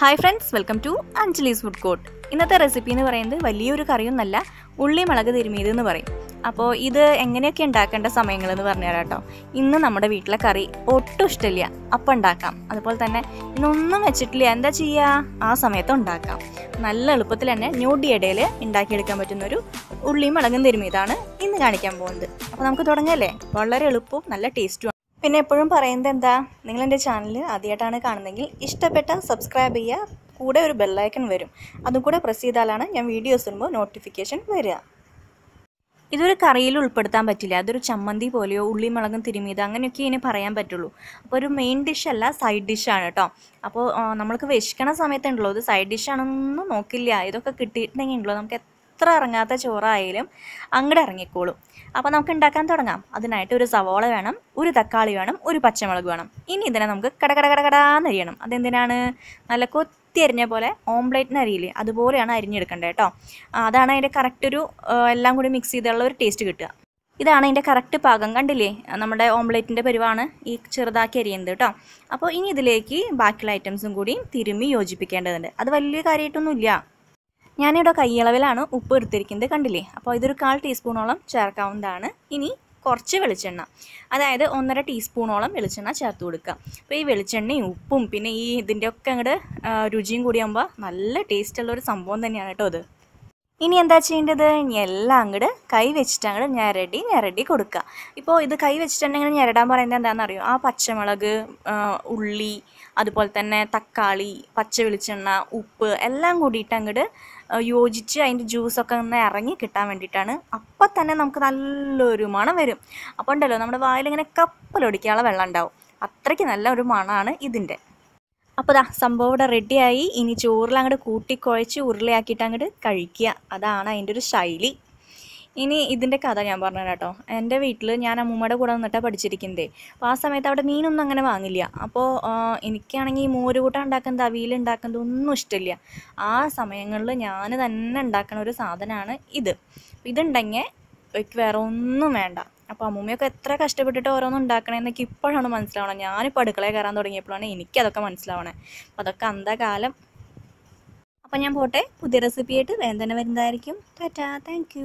Hi friends welcome to Anjali's food court ഇന്നത്തെ recipe എന്ന് പറയുന്നത് വലിയൊരു കറിയൊന്നല്ല ഉള്ളി മുളക് തിരുമിയത് എന്ന് പറയും. അപ്പോൾ ഇത് എങ്ങനെയൊക്കെ ഉണ്ടാക്കേണ്ട സമയങ്ങളെന്ന് പറഞ്ഞുതരാം കേട്ടോ. ഇന്ന് നമ്മുടെ വീട്ടിലെ കറി ഒട്ടും ഇഷ്ടമില്ല അപ്പം ഉണ്ടാക്കാം. അതുപോലെ തന്നെ ഇന്നൊന്നും വെച്ചിട്ടില്ല എന്താ ചെയ്യുക ആ സമയത്ത് ഉണ്ടാക്കാം. നല്ല എളുപ്പത്തിൽ തന്നെ ന്യൂഡി ഇടയിൽ ഉണ്ടാക്കിയെടുക്കാൻ പറ്റുന്ന ഒരു ഉള്ളിയും മുളകും തിരുമിയതാണ് ഇന്ന് കാണിക്കാൻ പോകുന്നത്. അപ്പോൾ നമുക്ക് തുടങ്ങല്ലേ? വളരെ എളുപ്പവും നല്ല ടേസ്റ്റും പിന്നെ എപ്പോഴും പറയുന്നത് എന്താ? നിങ്ങൾ എന്റെ ചാനൽ ആദ്യമായിട്ടാണ് കാണുന്നതെങ്കിൽ ഇഷ്ടപ്പെട്ട സബ്സ്ക്രൈബ് ചെയ്യുക. കൂടെ ഒരു ബെല്ലൈക്കൺ വരും. അതും കൂടെ പ്രസ് ചെയ്താലാണ് ഞാൻ വീഡിയോസ് ഇടുമ്പോൾ നോട്ടിഫിക്കേഷൻ വരിക. ഇതൊരു കറിയിൽ ഉൾപ്പെടുത്താൻ പറ്റില്ല. അതൊരു ചമ്മന്തി പോലെയോ ഉള്ളി മുളകും തിരുമിയത് അങ്ങനെയൊക്കെ ഇനി പറയാൻ പറ്റുള്ളൂ. അപ്പോൾ ഒരു മെയിൻ ഡിഷല്ല സൈഡ് ഡിഷാണ് കേട്ടോ അപ്പോൾ നമ്മൾക്ക് വിശക്കണ സമയത്തുണ്ടല്ലോ ഇത് സൈഡ് ഡിഷാണെന്നൊന്നും നോക്കില്ല. ഇതൊക്കെ കിട്ടിയിട്ടുണ്ടെങ്കിൽ ഉണ്ടല്ലോ നമുക്ക് എത്ര ഇറങ്ങാത്ത ചോറായാലും അങ്ങോട്ട് ഇറങ്ങിക്കോളും. അപ്പോൾ നമുക്ക് ഉണ്ടാക്കാൻ തുടങ്ങാം. അതിനായിട്ട് ഒരു സവോള വേണം ഒരു തക്കാളി വേണം ഒരു പച്ചമുളക് വേണം. ഇനി ഇതിനെ നമുക്ക് കട കട കട അതെന്തിനാണ്? നല്ല കൊത്തി അരിഞ്ഞ പോലെ ഓംപ്ലേറ്റിന് അരിയില്ലേ അതുപോലെയാണ് അരിഞ്ഞെടുക്കേണ്ടത് കേട്ടോ അതാണ് അതിന്റെ കറക്റ്റ് ഒരു എല്ലാം കൂടി മിക്സ് ചെയ്തുള്ള ഒരു ടേസ്റ്റ് കിട്ടുക. ഇതാണ് അതിന്റെ കറക്റ്റ് പാകം. കണ്ടില്ലേ? നമ്മുടെ ഓംപ്ലേറ്റിന്റെ പരിവാണ് ഈ ചെറുതാക്കി അരിയുന്നത് കേട്ടോ അപ്പോൾ ഇനി ഇതിലേക്ക് ബാക്കിയുള്ള ഐറ്റംസും കൂടി തിരുമ്മി യോജിപ്പിക്കേണ്ടതുണ്ട്. അത് വലിയ കാര്യമായിട്ടൊന്നുമില്ല ഞാനിവിടെ കൈയളവിലാണ് ഉപ്പ് എടുത്തിരിക്കുന്നത് കണ്ടില്ലേ? അപ്പോൾ ഇതൊരു കാൽ ടീസ്പൂണോളം ചേർക്കാവുന്നതാണ്. ഇനി കുറച്ച് വെളിച്ചെണ്ണ അതായത് ഒന്നര ടീസ്പൂണോളം വെളിച്ചെണ്ണ ചേർത്ത് കൊടുക്കുക. അപ്പോൾ ഈ വെളിച്ചെണ്ണയും ഉപ്പും പിന്നെ ഈ ഇതിന്റെയൊക്കെ അങ്ങോട്ട് രുചിയും കൂടിയാകുമ്പോൾ നല്ല ടേസ്റ്റുള്ള ഒരു സംഭവം തന്നെയാണ് കേട്ടോ ഇത്. ഇനി എന്താ ചെയ്യേണ്ടത്? എല്ലാം അങ്ങോട്ട് കൈ വെച്ചിട്ട് അങ്ങോട്ട് ഞരടി ഞരടി കൊടുക്കുക ഇപ്പോൾ ഇത് കൈ വെച്ചിട്ടുണ്ടെങ്കിൽ ഞെരടാൻ പറയുന്നത് എന്താണെന്ന് അറിയോ ആ പച്ചമുളക് ഉള്ളി അതുപോലെ തന്നെ തക്കാളി പച്ച വെളിച്ചെണ്ണ ഉപ്പ് എല്ലാം കൂടിയിട്ട് അങ്ങോട്ട് യോജിച്ച് അതിന്റെ ജ്യൂസൊക്കെ ഒന്ന് ഇറങ്ങി കിട്ടാൻ വേണ്ടിയിട്ടാണ്. അപ്പം തന്നെ നമുക്ക് നല്ലൊരു മണം വരും. അപ്പോൾ ഉണ്ടല്ലോ നമ്മുടെ വായിലിങ്ങനെ കപ്പലൊടിക്കാനുള്ള വെള്ളം ഉണ്ടാവും. അത്രയ്ക്ക് നല്ല ഒരു മണമാണ് ഇതിന്റെ. അപ്പോൾ ദാ സംഭവം ഇവിടെ റെഡിയായി ഇനി ചോറിൽ അങ്ങോട്ട് കൂട്ടിക്കുഴച്ച് ഉരുളയാക്കിയിട്ട് അങ്ങോട്ട് കഴിക്കുക. അതാണ് അതിന്റെ ഒരു ശൈലി. ഇനി ഇതിന്റെ കഥ ഞാൻ പറഞ്ഞു കേട്ടോ. എന്റെ വീട്ടിൽ ഞാൻ അമ്മൂമ്മയുടെ കൂടെ നിന്നിട്ടാണ് പഠിച്ചിരിക്കുന്നത്. അപ്പോൾ ആ സമയത്ത് അവിടെ മീനൊന്നും അങ്ങനെ വാങ്ങില്ല. അപ്പോൾ എനിക്കാണെങ്കിൽ ഈ മോര് കൂട്ടം ഉണ്ടാക്കുന്നത് അവിയൽ ഉണ്ടാക്കുന്നത് ഒന്നും ഇഷ്ടമില്ല. ആ സമയങ്ങളിൽ ഞാൻ തന്നെ ഉണ്ടാക്കുന്ന ഒരു സാധനമാണ് ഇത്. ഇതുണ്ടെങ്കിൽ എനിക്ക് വേറെ ഒന്നും വേണ്ട. അപ്പോൾ അമ്മൂമ്മയൊക്കെ എത്ര കഷ്ടപ്പെട്ടിട്ട് ഓരോന്നും ഉണ്ടാക്കണേന്നൊക്കെ ഇപ്പോഴാണ് മനസ്സിലാവണം. ഞാനിപ്പോൾ അടുക്കളയിൽ കയറാൻ തുടങ്ങിയപ്പോഴാണ് എനിക്കതൊക്കെ മനസ്സിലാവണേ. അപ്പോൾ അതൊക്കെ അന്ധകാലം അപ്പോൾ ഞാൻ പോട്ടെ പുതിയ റെസിപ്പിയായിട്ട് തന്നെ വരുന്നതായിരിക്കും. ടാറ്റാ താങ്ക്